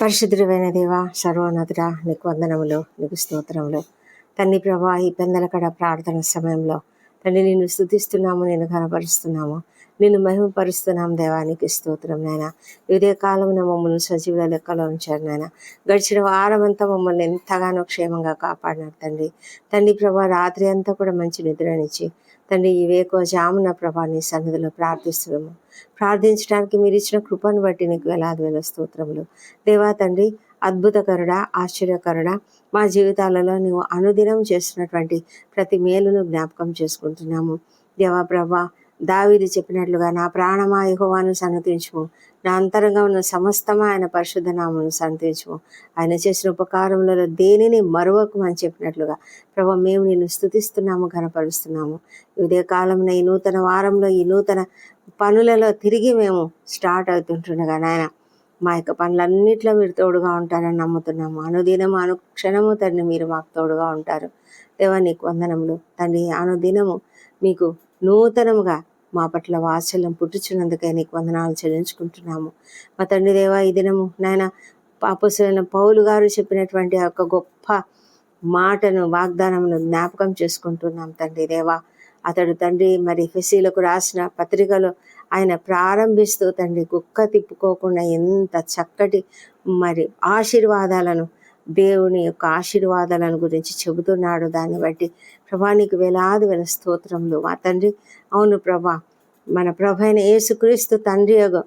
పరిశుద్ధుడమైన దేవ సర్వోన్నతుడ నీకు వందనములు నీకు స్తోత్రములు. తండ్రి ప్రభా ఈ పెందలకడ ప్రార్థన సమయంలో తండ్రి నిన్ను స్థుతిస్తున్నాము నేను కనపరుస్తున్నాము నిన్ను మహిమపరుస్తున్నాం దేవానికి స్తోత్రం నాయన. ఇదే కాలమున మమ్మల్ని సజీవుల లెక్కలో ఉంచారు నాయన. గడిచిన వారం అంతా మమ్మల్ని ఎంతగానో క్షేమంగా కాపాడినారు తండ్రి. తండ్రి ప్రభా రాత్రి అంతా కూడా మంచి నిద్రనిచ్చి తండ్రి ఈ వేకువ జామున ప్రభా నీ సన్నిధిలో ప్రార్థిస్తున్నాము. ప్రార్థించడానికి మీరు ఇచ్చిన కృపను బట్టి నీకు వేలాది వేల స్తోత్రములు. దేవా తండ్రి అద్భుతకరుడ ఆశ్చర్యకరుడ మా జీవితాలలో నువ్వు అనుదినం చేస్తున్నటువంటి ప్రతి మేలును జ్ఞాపకం చేసుకుంటున్నాము. దేవా ప్రభా దావీది చెప్పినట్లుగా నా ప్రాణమా యెహోవాను సన్నతించుము నా అంతరంగా ఉన్న సమస్తమా ఆయన పరిశుద్ధ నామను సన్నతించుము ఆయన చేసిన ఉపకారములలో దేనిని మరొకము అని చెప్పినట్లుగా ప్రభు మేము నిన్ను స్థుతిస్తున్నాము ఘనపరుస్తున్నాము. ఇదే కాలంలో ఈ నూతన వారంలో ఈ నూతన పనులలో తిరిగి మేము స్టార్ట్ అవుతుంటుండగా నాయన మా యొక్క పనులన్నిట్లో మీరు తోడుగా ఉంటారని నమ్ముతున్నాము. అనుదినము అనుక్షణము తండ్రి మీరు మాకు తోడుగా ఉంటారు. దేవా నీకు వందనములు. తండ్రి అనుదినము మీకు నూతనముగా మా పట్ల వాత్సల్యం పుట్టించినందుకై నీకు వందనాలు చెల్లించుకుంటున్నాము. మా తండ్రి దేవా ఈ దినము నాయన పాపసులైన పౌలు గారు చెప్పినటువంటి ఒక గొప్ప మాటను వాగ్దానమును జ్ఞాపకం చేసుకుంటున్నాం తండ్రి దేవా. అతడు తండ్రి మరి ఫెసీలకు రాసిన పత్రికలో ఆయన ప్రారంభిస్తూ తండ్రి కుక్క తిప్పుకోకుండా ఎంత చక్కటి మరి ఆశీర్వాదాలను దేవుని యొక్క ఆశీర్వాదాలను గురించి చెబుతున్నాడు. దాన్ని బట్టి ప్రభా నీకు వేలాది వేల స్తోత్రములు. మా తండ్రి అవును ప్రభా మన ప్రభ అయిన యేసుక్రీస్తు తండ్రి యొగు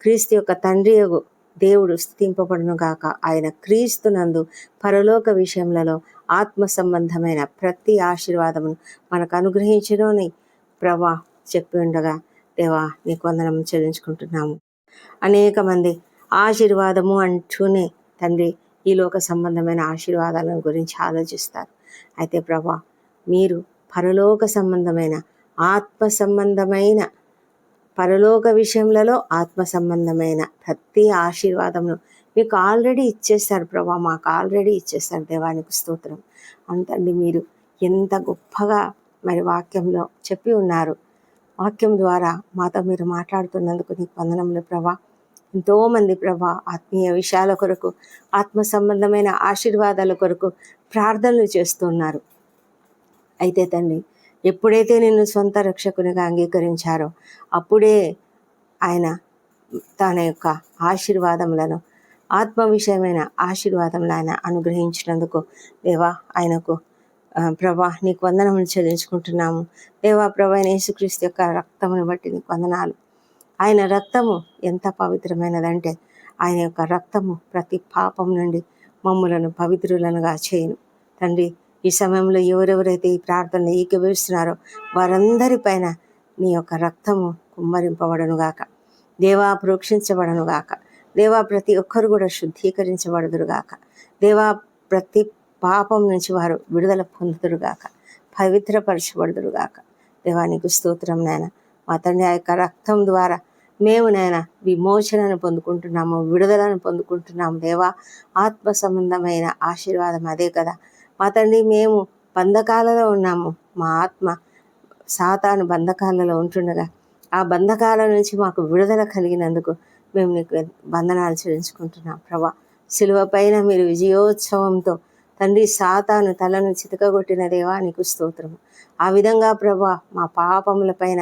క్రీస్తు యొక్క తండ్రి యొగు దేవుడు స్థుతింపబడును గాక. ఆయన క్రీస్తునందు పరలోక విషయములలో ఆత్మ సంబంధమైన ప్రతి ఆశీర్వాదమును మనకు అనుగ్రహించడని ప్రభా చెప్పి ఉండగా దేవా నీకు వందనం చెల్లించుకుంటున్నాము. అనేక మంది ఆశీర్వాదము అంటూనే తండ్రి ఈ లోక సంబంధమైన ఆశీర్వాదాలను గురించి ఆలోచిస్తారు. అయితే ప్రభా మీరు పరలోక సంబంధమైన ఆత్మ సంబంధమైన పరలోక విషయంలో ఆత్మ సంబంధమైన ప్రతి ఆశీర్వాదమును మీకు ఆల్రెడీ ఇచ్చేస్తారు ప్రభా మాకు ఆల్రెడీ ఇచ్చేస్తారు దేవానికి స్తోత్రం. అంతండి మీరు ఎంత గొప్పగా మరి వాక్యంలో చెప్పి ఉన్నారు. వాక్యం ద్వారా మాతో మీరు మాట్లాడుతున్నందుకు నీకు వందనములు ప్రభా. ఎంతోమంది ప్రభా ఆత్మీయ విషయాల కొరకు ఆత్మ సంబంధమైన ఆశీర్వాదాల కొరకు ప్రార్థనలు చేస్తున్నారు. అయితే తండ్రి ఎప్పుడైతే నిన్ను సొంత రక్షకునిగా అంగీకరించారో అప్పుడే ఆయన తన యొక్క ఆశీర్వాదములను ఆత్మ విషయమైన ఆశీర్వాదములు ఆయన అనుగ్రహించినందుకు దేవా ఆయనకు ప్రభా నీకు వందనములు చెల్లించుకుంటున్నాము. దేవా ప్రభా యేసుక్రీస్తు యొక్క రక్తమును బట్టి నీకు వందనాలు. ఆయన రక్తము ఎంత పవిత్రమైనదంటే ఆయన యొక్క రక్తము ప్రతి పాపం నుండి మమ్ములను పవిత్రులనుగా చేయను. తండ్రి ఈ సమయంలో ఎవరెవరైతే ఈ ప్రార్థనలు ఏకీభవిస్తున్నారో వారందరిపైన నీ యొక్క రక్తము కుమ్మరింపబడను గాక. దేవా ప్రోక్షించబడను గాక. దేవా ప్రతి ఒక్కరు కూడా శుద్ధీకరించబడదురుగాక దేవా ప్రతి పాపం నుంచి వారు విడుదల పొందుదురుగాక పవిత్రపరచబడుదురుగాక దేవానికి స్తోత్రం నాయన. మా తండ్రి ఆ యొక్క రక్తం ద్వారా మేము నాయన విమోచనను పొందుకుంటున్నాము విడుదలను పొందుకుంటున్నాము. దేవా ఆత్మ సంబంధమైన ఆశీర్వాదం అదే కదా. మా తండ్రి మేము బంధకాలలో ఉన్నాము. మా ఆత్మ సాతాను బంధకాలలో ఉంటుండగా ఆ బంధకాల నుంచి మాకు విడుదల కలిగినందుకు మేము నీకు వందనాలు చెల్లించుకుంటున్నాం. ప్రభా శిలువ పైన మీరు విజయోత్సవంతో తండ్రి సాతాను తలను చితకగొట్టిన దేవా నీకు స్తోత్రము. ఆ విధంగా ప్రభా మా పాపముల పైన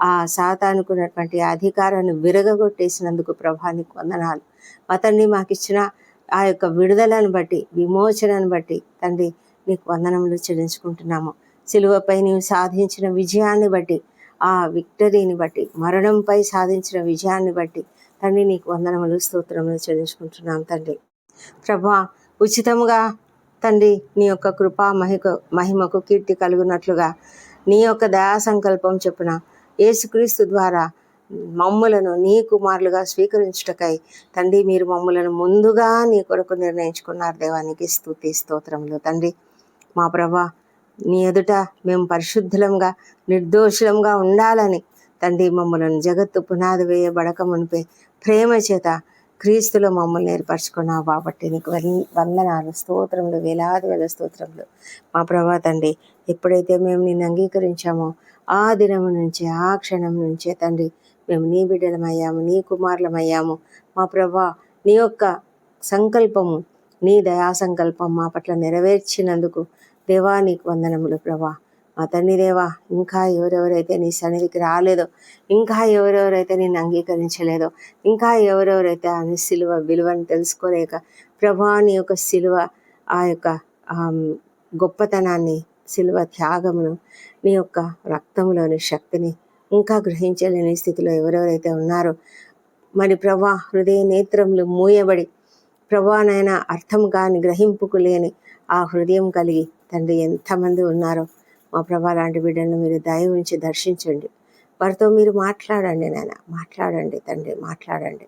ఆ సాతానుకున్నటువంటి అధికారాన్ని విరగగొట్టేసినందుకు ప్రభా నీకు వందనాలు. మా తండ్రి మాకు ఇచ్చిన ఆ యొక్క విడుదలను బట్టి విమోచనను బట్టి తండ్రి నీకు వందనములు చెల్లించుకుంటున్నాము. సిలువపై నీవు సాధించిన విజయాన్ని బట్టి ఆ విక్టరీని బట్టి మరణంపై సాధించిన విజయాన్ని బట్టి తండ్రి నీకు వందనములు స్తోత్రములు చెల్లించుకుంటున్నాం తండ్రి. ప్రభా ఉచితముగా తండ్రి నీ యొక్క కృపా మహిక మహిమకు కీర్తి కలుగునట్లుగా. నీ యొక్క దయా సంకల్పం చెప్పున యేసుక్రీస్తు ద్వారా మమ్ములను నీ కుమారులుగా స్వీకరించుటకై తండ్రి మీరు మమ్ములను ముందుగా నీ కొరకు నిర్ణయించుకున్నారు. దేవానికి స్థుతి స్తోత్రములు. తండ్రి మా ప్రభా నీ ఎదుట మేము పరిశుద్ధులంగా నిర్దోషులంగా ఉండాలని తండ్రి మమ్మలను జగత్తు పునాది వేయబడక మునిపే ప్రేమ చేత క్రీస్తులో మమ్మల్ని ఏర్పరచుకున్నావు కాబట్టి నీకు వందనాలు స్తోత్రములు వేలాది వేల స్తోత్రములు. మా ప్రభా తండ్రి ఎప్పుడైతే మేము నిన్ను అంగీకరించామో ఆ దినము నుంచి ఆ క్షణం నుంచే తండ్రి మేము నీ బిడ్డలమయ్యాము నీ కుమారులమయ్యాము. మా ప్రభా నీ యొక్క సంకల్పము నీ దయా సంకల్పం మా పట్ల నెరవేర్చినందుకు దేవా నీకు వందనములు ప్రభా. మా తండ్రి దేవా ఇంకా ఎవరెవరైతే నీ సన్నిధికి రాలేదో ఇంకా ఎవరెవరైతే నేను అంగీకరించలేదో ఇంకా ఎవరెవరైతే ఆ సిలువ విలువను తెలుసుకోలేక ప్రభా నీ యొక్క సిలువ ఆ యొక్క గొప్పతనాన్ని సిలువ త్యాగమును నీ యొక్క రక్తంలోని శక్తిని ఇంకా గ్రహించలేని స్థితిలో ఎవరెవరైతే ఉన్నారో మరి ప్రభా హృదయ నేత్రములు మూయబడి ప్రభానైనా అర్థం కాని గ్రహింపుకు లేని ఆ హృదయం కలిగి తండ్రి ఎంతమంది ఉన్నారో మా ప్రభా లాంటి బిడ్డలను మీరు దయ ఉంచి దర్శించండి. వారితో మీరు మాట్లాడండి నాన్న మాట్లాడండి తండ్రి మాట్లాడండి.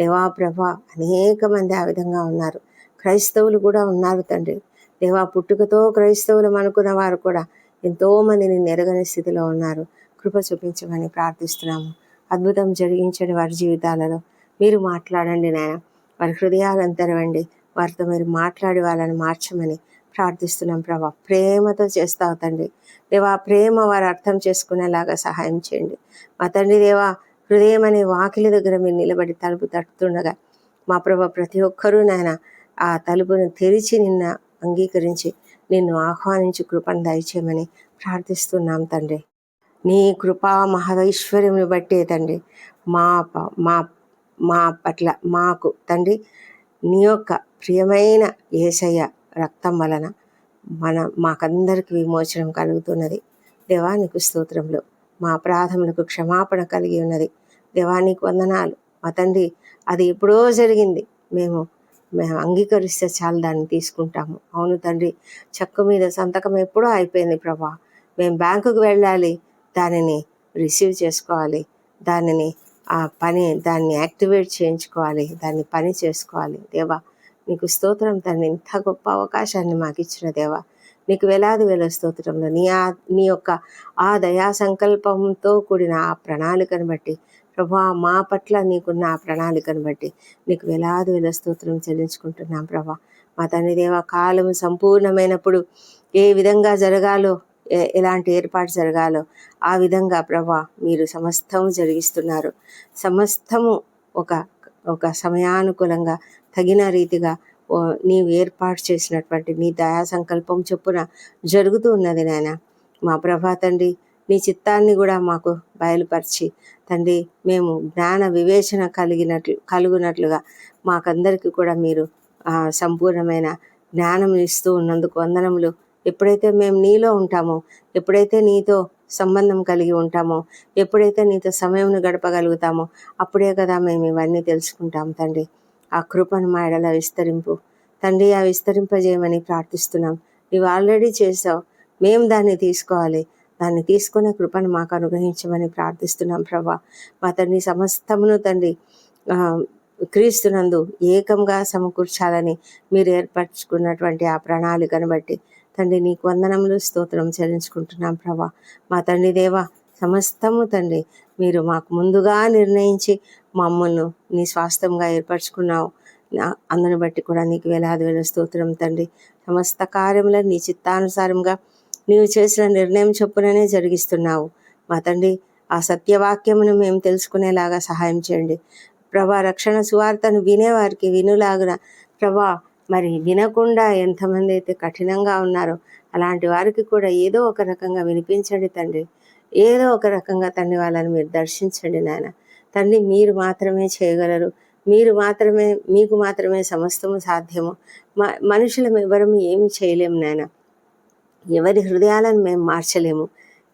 దేవా ప్రభా అనేక మంది ఆ విధంగా ఉన్నారు. క్రైస్తవులు కూడా ఉన్నారు తండ్రి. దేవా పుట్టుకతో క్రైస్తవులు అనుకున్న వారు కూడా ఎంతో మందిని నెరగని స్థితిలో ఉన్నారు. కృప చూపించమని ప్రార్థిస్తున్నాము. అద్భుతం జరిగించండి వారి జీవితాలలో మీరు మాట్లాడండి నాయన. వారి హృదయాలను తెరవండి వారితో మీరు మాట్లాడి వాళ్ళని మార్చమని ప్రార్థిస్తున్నాం ప్రభా. ప్రేమతో చేస్తావు తండ్రి. దేవా ప్రేమ వారు అర్థం చేసుకునేలాగా సహాయం చేయండి. మా తండ్రి దేవా హృదయం అనే వాకిలి దగ్గర మీరు నిలబడి తలుపు తట్టుతుండగా మా ప్రభా ప్రతి ఒక్కరూ నాయన ఆ తలుపును తెరిచి నిన్న అంగీకరించి నిన్ను ఆహ్వానించి కృపను దయచేయమని ప్రార్థిస్తున్నాం తండ్రి. నీ కృపా మహైశ్వర్యమును బట్టే తండ్రి మా ప- మా మా పట్ల మాకు తండ్రి నీ యొక్క ప్రియమైన ఏసయ్య రక్తం వలన మన మాకందరికి విమోచనం కలుగుతున్నది. దేవానికి స్తోత్రములు. మా అపరాధములకు క్షమాపణ కలిగి ఉన్నది. దేవానికి వందనాలు. మా తండ్రి అది ఎప్పుడో జరిగింది. మేము మేము అంగీకరిస్తే చాలు దాన్ని తీసుకుంటాము. అవును తండ్రి చెక్కు మీద సంతకం ఎప్పుడో అయిపోయింది ప్రభా. మేము బ్యాంకుకు వెళ్ళాలి. దానిని రిసీవ్ చేసుకోవాలి. దానిని ఆ పని దాన్ని యాక్టివేట్ చేయించుకోవాలి. దాన్ని పని చేసుకోవాలి. దేవా నీకు స్తోత్రం తండ్రి ఇంత గొప్ప అవకాశాన్ని మాకు ఇచ్చిన దేవా. నీకు వేలాది వేల స్తోత్రంలో నీ ఆ నీ యొక్క ఆ దయా సంకల్పంతో కూడిన ఆ ప్రణాళికను బట్టి ప్రభా మా పట్ల నీకున్న ఆ ప్రణాళికను బట్టి నీకు వేలాది వేల స్తోత్రం చెల్లించుకుంటున్నాం ప్రభా. మా తండ్రి దేవ కాలం సంపూర్ణమైనప్పుడు ఏ విధంగా జరగాలో ఎలాంటి ఏర్పాటు జరగాలో ఆ విధంగా ప్రభా మీరు సమస్తము జరిగిస్తున్నారు. సమస్తము ఒక ఒక సమయానుకూలంగా తగిన రీతిగా ఓ నీవు ఏర్పాటు చేసినటువంటి నీ దయా సంకల్పం చొప్పున జరుగుతూ ఉన్నది నాయన. మా ప్రభా తండ్రి నీ చిత్తాన్ని కూడా మాకు బయలుపరిచి తండ్రి మేము జ్ఞాన వివేచన కలిగినట్లు కలుగునట్లుగా మాకందరికీ కూడా మీరు సంపూర్ణమైన జ్ఞానం ఇస్తూ ఉన్నందుకు వందనములు. ఎప్పుడైతే మేము నీలో ఉంటామో ఎప్పుడైతే నీతో సంబంధం కలిగి ఉంటామో ఎప్పుడైతే నీతో సమయంను గడపగలుగుతామో అప్పుడే కదా మేము ఇవన్నీ తెలుసుకుంటాం తండ్రి. ఆ కృపను మా ఎడల విస్తరింపు. తండ్రి ఆ విస్తరింపజేయమని ప్రార్థిస్తున్నాం. నీవు ఆల్రెడీ చేసావు మేము దాన్ని తీసుకోవాలి. దాన్ని తీసుకునే కృపను మాకు అనుగ్రహించమని ప్రార్థిస్తున్నాం ప్రభా. మా తండ్రి సమస్తమును తండ్రి క్రీస్తునందు ఏకంగా సమకూర్చాలని మీరు ఏర్పరచుకున్నటువంటి ఆ ప్రణాళికను బట్టి. తండ్రి నీకు వందనములు స్తోత్రం చెల్లించుకుంటున్నాం ప్రభా. మా తండ్రి దేవా సమస్తము తండ్రి. మీరు మాకు ముందుగా నిర్ణయించి మమ్మల్ని నీ స్వాస్థంగా ఏర్పరచుకున్నావు. నా- అందుని బట్టి కూడా నీకు వేలాది వేల స్తోత్రం తండ్రి. సమస్త కార్యములను నీ చిత్తానుసారంగా నీవు చేసిన నిర్ణయం చొప్పుననే జరిగిస్తున్నావు. మా తండ్రి ఆ సత్యవాక్యమును మేము తెలుసుకునేలాగా సహాయం చేయండి. ప్రభా రక్షణ సువార్తను వినేవారికి వినులాగున ప్రభా మరి వినకుండా ఎంతమంది అయితే కఠినంగా ఉన్నారో అలాంటి వారికి కూడా ఏదో ఒక రకంగా వినిపించండి తండ్రి. ఏదో ఒక రకంగా తండ్రి వాళ్ళని మీరు దర్శించండి నాయన. తండ్రి మీరు మాత్రమే చేయగలరు. మీరు మాత్రమే మీకు మాత్రమే సమస్తము సాధ్యము. మ మనుషులం ఎవరం ఏమి చేయలేము నాయన. ఎవరి హృదయాలను మేము మార్చలేము.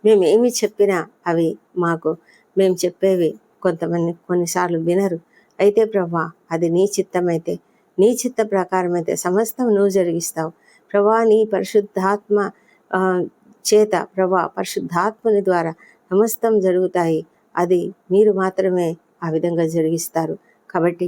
మేము ఏమి చెప్పినా అవి మాకు మేము చెప్పేవి కొంతమంది కొన్నిసార్లు వినరు. అయితే ప్రభా అది నీ చిత్తమైతే నీ చిత్త ప్రకారం అయితే సమస్తం నువ్వు జరిగిస్తావు. ప్రభా నీ పరిశుద్ధాత్మ చేత ప్రభా పరిశుద్ధాత్మని ద్వారా సమస్తం జరుగుతాయి. అది మీరు మాత్రమే ఆ విధంగా జరిగిస్తారు. కాబట్టి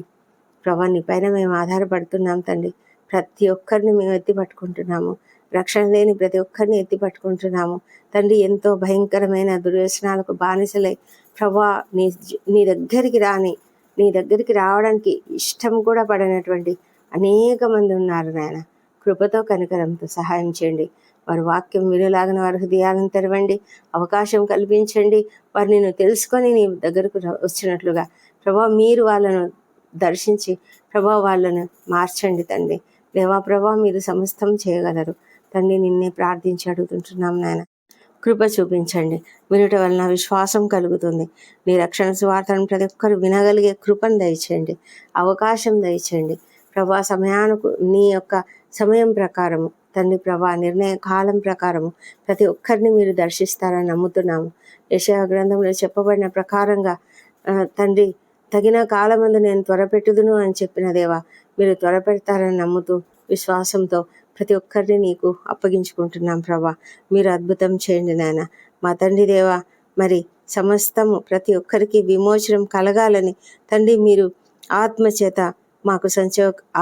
ప్రభా నీ పైన మేము ఆధారపడుతున్నాం తండ్రి. ప్రతి ఒక్కరిని మేము ఎత్తి పట్టుకుంటున్నాము. రక్షణ లేని ప్రతి ఒక్కరిని ఎత్తి పట్టుకుంటున్నాము. తండ్రి ఎంతో భయంకరమైన దుర్వ్యసనాలకు బానిసలై ప్రభా నీ నీ దగ్గరికి రాని నీ దగ్గరికి రావడానికి ఇష్టం కూడా పడనటువంటి అనేక మంది ఉన్నారు నాయన. కృపతో కనికరంతో సహాయం చేయండి. వారి వాక్యం వినలాగిన వారి హృదయాలను తెరవండి అవకాశం కల్పించండి. వారు నేను తెలుసుకొని నీ దగ్గరకు వచ్చినట్లుగా ప్రభా మీరు వాళ్ళను దర్శించి ప్రభా వాళ్ళను మార్చండి తండ్రి. దేవా ప్రభా మీరు సమస్తం చేయగలరు. తండ్రి నిన్నే ప్రార్థించి అడుగుతుంటున్నాం నాయన. కృప చూపించండి. వినుట వలన విశ్వాసం కలుగుతుంది. మీ రక్షణ సువార్తను ప్రతి ఒక్కరు వినగలిగే కృపను దయచేయండి. అవకాశం దయచేయండి. ప్రభా సమయానికి నీ యొక్క సమయం ప్రకారము తండ్రి ప్రభా నిర్ణయ కాలం ప్రకారము ప్రతి ఒక్కరిని మీరు దర్శిస్తారని నమ్ముతున్నాము. యశా గ్రంథంలో చెప్పబడిన ప్రకారంగా తండ్రి తగిన కాలమందు నేను త్వరపెట్టుదును అని చెప్పిన దేవా మీరు త్వరపెడతారని నమ్ముతూ విశ్వాసంతో ప్రతి ఒక్కరిని నీకు అప్పగించుకుంటున్నాం ప్రభా. మీరు అద్భుతం చేయండి నాయన. మా తండ్రి దేవా మరి సమస్తము ప్రతి ఒక్కరికి విమోచనం కలగాలని తండ్రి మీరు ఆత్మ చేత మాకు సంచ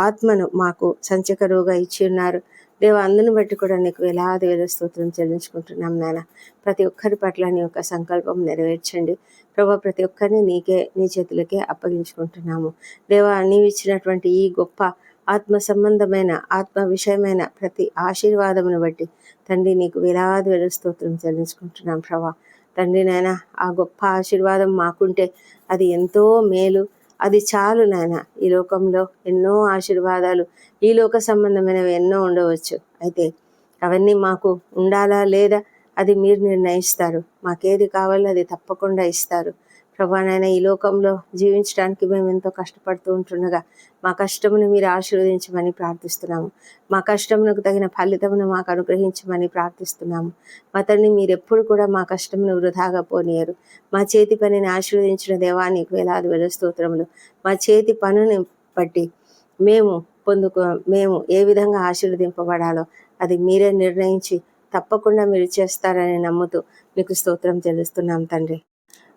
ఆత్మను మాకు సంచకరువుగా ఇచ్చి ఉన్నారు. దేవ అందుని బట్టి కూడా నీకు వేలాది వేల స్తోత్రం చెల్లించుకుంటున్నాం నాయన. ప్రతి ఒక్కరి పట్ల నీ యొక్క సంకల్పం నెరవేర్చండి. ప్రభా ప్రతి ఒక్కరిని నీకే నీ చేతులకే అప్పగించుకుంటున్నాము. దేవా నీవు ఇచ్చినటువంటి ఈ గొప్ప ఆత్మ సంబంధమైన ఆత్మ విషయమైన ప్రతి ఆశీర్వాదమును బట్టి తండ్రి నీకు వేలాది వేల స్తోత్రం చెల్లించుకుంటున్నాం ప్రభా. తండ్రి నాయన ఆ గొప్ప ఆశీర్వాదం మాకుంటే అది ఎంతో మేలు. అది చాలు నాయన ఈ లోకంలో ఎన్నో ఆశీర్వాదాలు ఈ లోక సంబంధమైనవి ఎన్నో ఉండవచ్చు. అయితే అవన్నీ మాకు ఉండాలా లేదా అది మీరు నిర్ణయిస్తారు. మాకేది కావాలో అది తప్పకుండా ఇస్తారు. ప్రభానైనా ఈ లోకంలో జీవించడానికి మేము ఎంతో కష్టపడుతూ ఉంటుండగా మా కష్టమును మీరు ఆశీర్వదించమని ప్రార్థిస్తున్నాము. మా కష్టమునకు తగిన ఫలితమును మాకు అనుగ్రహించమని ప్రార్థిస్తున్నాము. మా తండ్రి మీరు ఎప్పుడు కూడా మా కష్టమును వృధాగా పోనీయరు. మా చేతి పనిని ఆశీర్వదించిన దేవానికి వేలాది వేల స్తోత్రములు. మా చేతి పనుని బట్టి మేము పొందుకో మేము ఏ విధంగా ఆశీర్వదింపబడాలో అది మీరే నిర్ణయించి తప్పకుండా మీరు చేస్తారని నమ్ముతూ మీకు స్తోత్రం చెల్లిస్తున్నాం తండ్రి.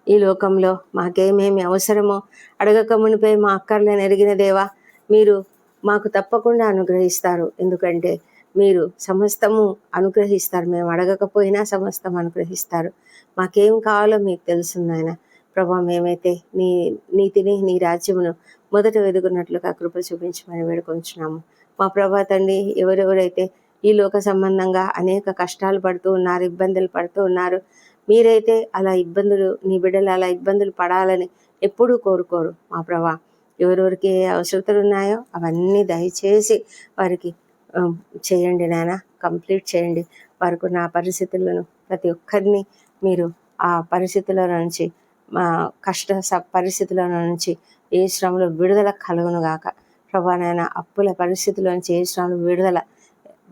ఈ లోకంలో మాకేమేమి అవసరమో అడగక మునిపై మా అక్కర్లను ఎరిగిన దేవా మీరు మాకు తప్పకుండా అనుగ్రహిస్తారు. ఎందుకంటే మీరు సమస్తము అనుగ్రహిస్తారు. మేము అడగకపోయినా సమస్తం అనుగ్రహిస్తారు. మాకేం కావాలో మీకు తెలుసు నాయన. ప్రభా మేమైతే నీ నీతిని నీ రాజ్యమును మొదట వెదుకున్నట్లుగా కృప చూపించమని వేడుకొంచున్నాము. మా ప్రభా తండ్రి ఎవరెవరైతే ఈ లోక సంబంధంగా అనేక కష్టాలు పడుతూ ఉన్నారు ఇబ్బందులు పడుతూ ఉన్నారు మీరైతే అలా ఇబ్బందులు నీ బిడ్డలు అలా ఇబ్బందులు పడాలని ఎప్పుడూ కోరుకోరు మా ప్రభా. ఎవరెవరికి ఏ అవసరతలు ఉన్నాయో అవన్నీ దయచేసి వారికి చేయండి నాయన కంప్లీట్ చేయండి. వారికి నా పరిస్థితులను ప్రతి ఒక్కరిని మీరు ఆ పరిస్థితుల నుంచి మా కష్ట స- పరిస్థితుల నుంచి ఏ శ్రమలో విడుదల కలుగును గాక. ప్రభా నాయన అప్పుల పరిస్థితుల నుంచి ఏ శ్రమలో విడుదల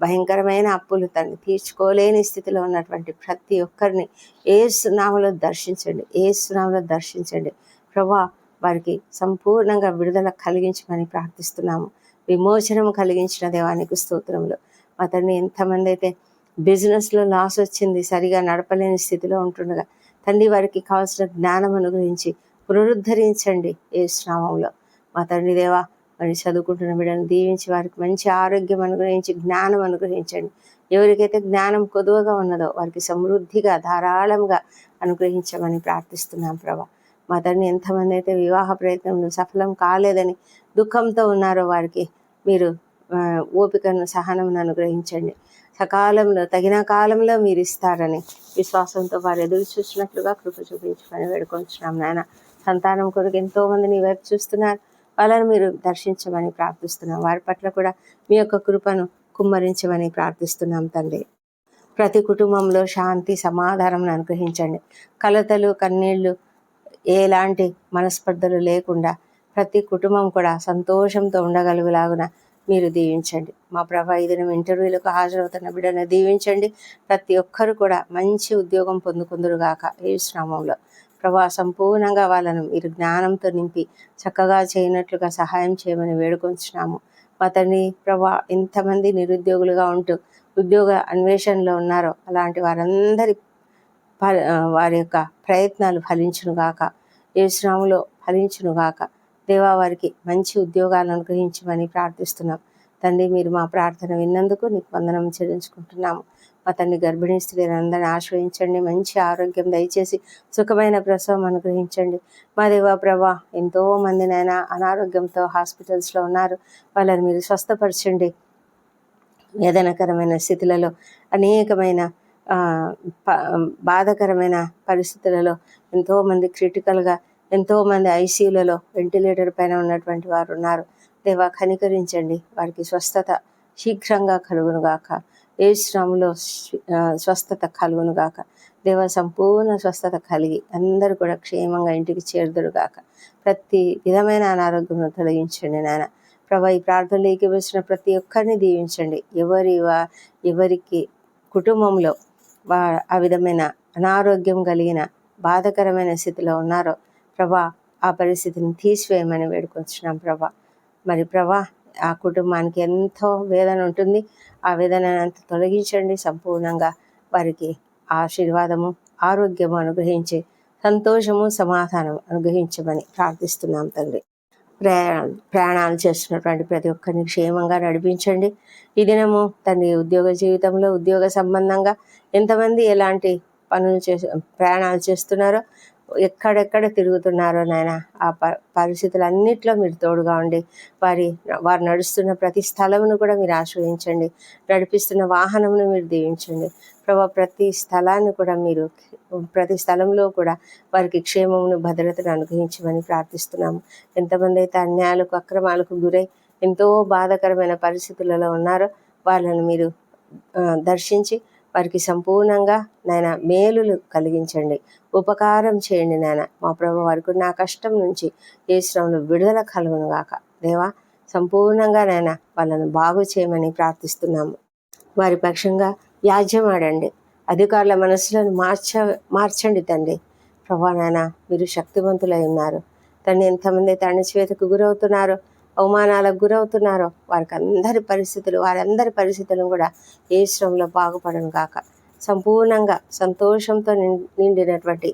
భయంకరమైన అప్పులు తండ్రి తీర్చుకోలేని స్థితిలో ఉన్నటువంటి ప్రతి ఒక్కరిని ఏ సునామలో దర్శించండి. ఏ సునామలో దర్శించండి. ప్రభా వారికి సంపూర్ణంగా విడుదల కలిగించమని ప్రార్థిస్తున్నాము. విమోచనం కలిగించిన దేవానికి స్తోత్రములు. అతన్ని ఎంతమంది అయితే బిజినెస్లో లాస్ వచ్చింది సరిగా నడపలేని స్థితిలో ఉంటుండగా తండ్రి వారికి కావాల్సిన జ్ఞానం అనుగ్రహించి పునరుద్ధరించండి ఏ శ్రామంలో మా తండ్రి దేవా మరి చదువుకుంటున్న బిడ్డను దీవించి వారికి మంచి ఆరోగ్యం అనుగ్రహించి జ్ఞానం అనుగ్రహించండి. ఎవరికైతే జ్ఞానం కొదువగా ఉన్నదో వారికి సమృద్ధిగా ధారాళంగా అనుగ్రహించమని ప్రార్థిస్తున్నాం ప్రభా. మా తండ్రి ఎంతమంది అయితే వివాహ ప్రయత్నంలో సఫలం కాలేదని దుఃఖంతో ఉన్నారో వారికి మీరు ఓపికను సహనమును అనుగ్రహించండి. సకాలంలో తగిన కాలంలో మీరు ఇస్తారని విశ్వాసంతో వారు ఎదురు చూసినట్లుగా కృప చూపించమని వేడుకొంచున్నాం నాయన. సంతానం కొరకు ఎంతో మంది నీ వైపు చూస్తున్నారు. వాళ్ళని మీరు దర్శించమని ప్రార్థిస్తున్నాం. వారి పట్ల కూడా మీ యొక్క కృపను కుమ్మరించమని ప్రార్థిస్తున్నాం తండ్రి. ప్రతి కుటుంబంలో శాంతి సమాధానం అనుగ్రహించండి. కలతలు కన్నీళ్ళు ఎలాంటి మనస్పర్ధలు లేకుండా ప్రతి కుటుంబం కూడా సంతోషంతో ఉండగలుగులాగున మీరు దీవించండి. మా ప్రభా ఈ దినం ఇంటర్వ్యూలకు హాజరవుతున్న బిడ్డను దీవించండి. ప్రతి ఒక్కరు కూడా మంచి ఉద్యోగం పొందుకుందరుగాక. ఈ శ్రమంలో ప్రభా సంపూర్ణంగా వాళ్ళను మీరు జ్ఞానంతో నింపి చక్కగా చేయనట్లుగా సహాయం చేయమని వేడుకొంచున్నాము. మా తండ్రి ప్రభా ఎంతమంది నిరుద్యోగులుగా ఉంటూ ఉద్యోగ అన్వేషణలో ఉన్నారో అలాంటి వారందరి వారి యొక్క ప్రయత్నాలు ఫలించునుగాక ఏ శ్రమలో ఫలించునుగాక దేవా వారికి మంచి ఉద్యోగాలను అనుగ్రహించమని ప్రార్థిస్తున్నాం. తండ్రి మీరు మా ప్రార్థన విన్నందుకు నీకు వందనం చెల్లించుకుంటున్నాము. అతన్ని గర్భిణీ స్త్రీలను అందరిని ఆశ్రయించండి. మంచి ఆరోగ్యం దయచేసి సుఖమైన ప్రసవం అనుగ్రహించండి. మా దేవా ప్రభా ఎంతో మందినైనా అనారోగ్యంతో హాస్పిటల్స్లో ఉన్నారు. వాళ్ళని మీరు స్వస్థపరచండి. వేదనకరమైన స్థితులలో అనేకమైన బాధకరమైన ప- పరిస్థితులలో ఎంతోమంది క్రిటికల్గా ఎంతోమంది ఐసీయూలలో వెంటిలేటర్ పైన ఉన్నటువంటి వారు ఉన్నారు. దేవా కనికరించండి. వారికి స్వస్థత శీఘ్రంగా కలుగునుగాక. ఏ శ్రమలో స్వస్థత కలుగునుగాక దేవ సంపూర్ణ స్వస్థత కలిగి అందరూ కూడా క్షేమంగా ఇంటికి చేరుదురుగాక ప్రతి విధమైన అనారోగ్యం తొలగించండి నాయన. ప్రభా ఈ ప్రార్థనలు వచ్చిన ప్రతి ఒక్కరిని దీవించండి. ఎవరి ఎవరికి కుటుంబంలో వా ఆ విధమైన అనారోగ్యం కలిగిన బాధకరమైన స్థితిలో ఉన్నారో ప్రభా ఆ పరిస్థితిని తీసివేయమని వేడుకొచ్చున్నాం ప్రభా. మరి ప్రభా ఆ కుటుంబానికి ఎంతో వేదన ఉంటుంది. ఆ వేదన అంత తొలగించండి. సంపూర్ణంగా వారికి ఆశీర్వాదము ఆరోగ్యము అనుగ్రహించి సంతోషము సమాధానం అనుగ్రహించమని ప్రార్థిస్తున్నాం తండ్రి. ప్రయాణాలు ప్రయాణాలు చేస్తున్నటువంటి ప్రతి ఒక్కరిని క్షేమంగా నడిపించండి. ఈ దినము తండ్రి ఉద్యోగ జీవితంలో ఉద్యోగ సంబంధంగా ఎంతమంది ఎలాంటి పనులు చేసి ప్రయాణాలు చేస్తున్నారో ఎక్కడెక్కడ తిరుగుతున్నారో నాయన ఆ ప పరిస్థితులన్నింటిలో మీరు తోడుగా ఉండి వారి వారు నడుస్తున్న ప్రతి స్థలమును కూడా మీరు ఆశ్రయించండి. నడిపిస్తున్న వాహనమును మీరు దీవించండి. ప్రభా ప్రతి స్థలాన్ని కూడా మీరు ప్రతి స్థలంలో కూడా వారికి క్షేమమును భద్రతను అనుగ్రహించమని ప్రార్థిస్తున్నాము. ఎంతమంది అయితే అన్యాయాలకు అక్రమాలకు గురై ఎంతో బాధాకరమైన పరిస్థితులలో ఉన్నారో వాళ్ళను మీరు దర్శించి వారికి సంపూర్ణంగా నాయన మేలులు కలిగించండి. ఉపకారం చేయండి నాయన. మా ప్రభు వారికి నా కష్టం నుంచి ఏ శ్రమలు విడుదల కలుగును గాక. దేవా సంపూర్ణంగా నాయన వాళ్ళను బాగు చేయమని ప్రార్థిస్తున్నాము. వారి పక్షంగా వ్యాజ్యం ఆడండి. అధికారుల మనసులను మార్చ మార్చండి తండ్రి. ప్రభా నాయన మీరు శక్తివంతులై ఉన్నారు. తండ్రి ఎంతమంది తండ్రి చేతకు గురవుతున్నారో? అవమానాలకు గురవుతున్నారో వారికి అందరి పరిస్థితులు వారందరి పరిస్థితులను కూడా ఏ శ్రమలో బాగుపడను కాక సంపూర్ణంగా సంతోషంతో నిండినటువంటి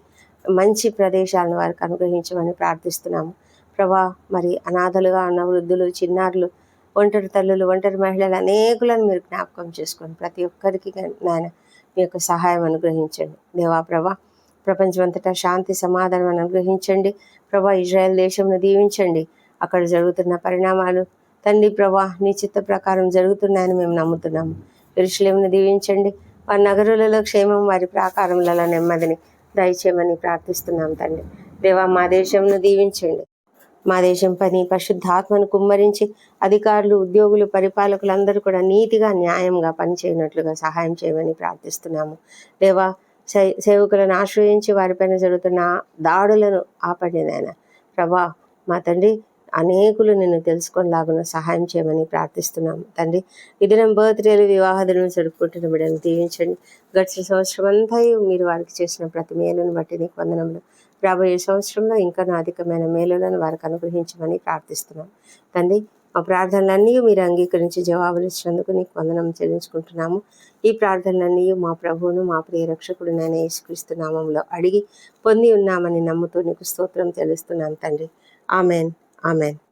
మంచి ప్రదేశాలను వారికి అనుగ్రహించమని ప్రార్థిస్తున్నాము. ప్రభా మరి అనాథలుగా ఉన్న వృద్ధులు చిన్నారులు ఒంటరి తల్లులు ఒంటరి మహిళలు అనేకులను మీరు జ్ఞాపకం చేసుకోండి ప్రతి ఒక్కరికి నాయన మీ యొక్క సహాయం అనుగ్రహించండి. దేవా ప్రభా ప్రపంచమంతటా శాంతి సమాధానం అనుగ్రహించండి. ప్రభా ఇజ్రాయెల్ దేశంను దీవించండి. అక్కడ జరుగుతున్న పరిణామాలు. తండ్రి ప్రభా నీ చిత్త ప్రకారం జరుగుతున్నాయని మేము నమ్ముతున్నాము. ఎరుషులేమును దీవించండి. వారి నగరులలో క్షేమం వారి ప్రాకారములలో నెమ్మదిని దయచేయమని ప్రార్థిస్తున్నాం తండ్రి. దేవా మా దేశంను దీవించండి. మా దేశం పని పరిశుద్ధాత్మను కుమ్మరించి అధికారులు ఉద్యోగులు పరిపాలకులు అందరూ కూడా నీతిగా న్యాయంగా పనిచేయనట్లుగా సహాయం చేయమని ప్రార్థిస్తున్నాము. దేవా సేవకులను ఆశ్రయించి వారిపైన జరుగుతున్న దాడులను ఆపండి నాయన. ప్రభా మా తండ్రి అనేకులు నిన్ను తెలుసుకొనిలాగున సహాయం చేయమని ప్రార్థిస్తున్నాము. తండ్రి ఇది నేను బర్త్డేలు వివాహ దినం జరుపుకుంటున్న బిడ్డను దీవించండి. గడిచిన సంవత్సరం అంతా మీరు వారికి చేసిన ప్రతి మేలును బట్టి నీకు వందనములు. రాబోయే సంవత్సరంలో ఇంకా నా అధికమైన మేలులను వారికి అనుగ్రహించమని ప్రార్థిస్తున్నాం తండ్రి మా ప్రార్థనలన్నీ మీరు అంగీకరించి జవాబులు ఇచ్చినందుకు నీకు వందనం చెల్లించుకుంటున్నాము. ఈ ప్రార్థనలన్నీ మా ప్రభువును మా ప్రియ రక్షకుడు నేను యేసుక్రీస్తు నామంలో అడిగి పొంది ఉన్నామని నమ్ముతూ నీకు స్తోత్రం తెలుస్తున్నాను తండ్రి. ఆమెన్. 阿门。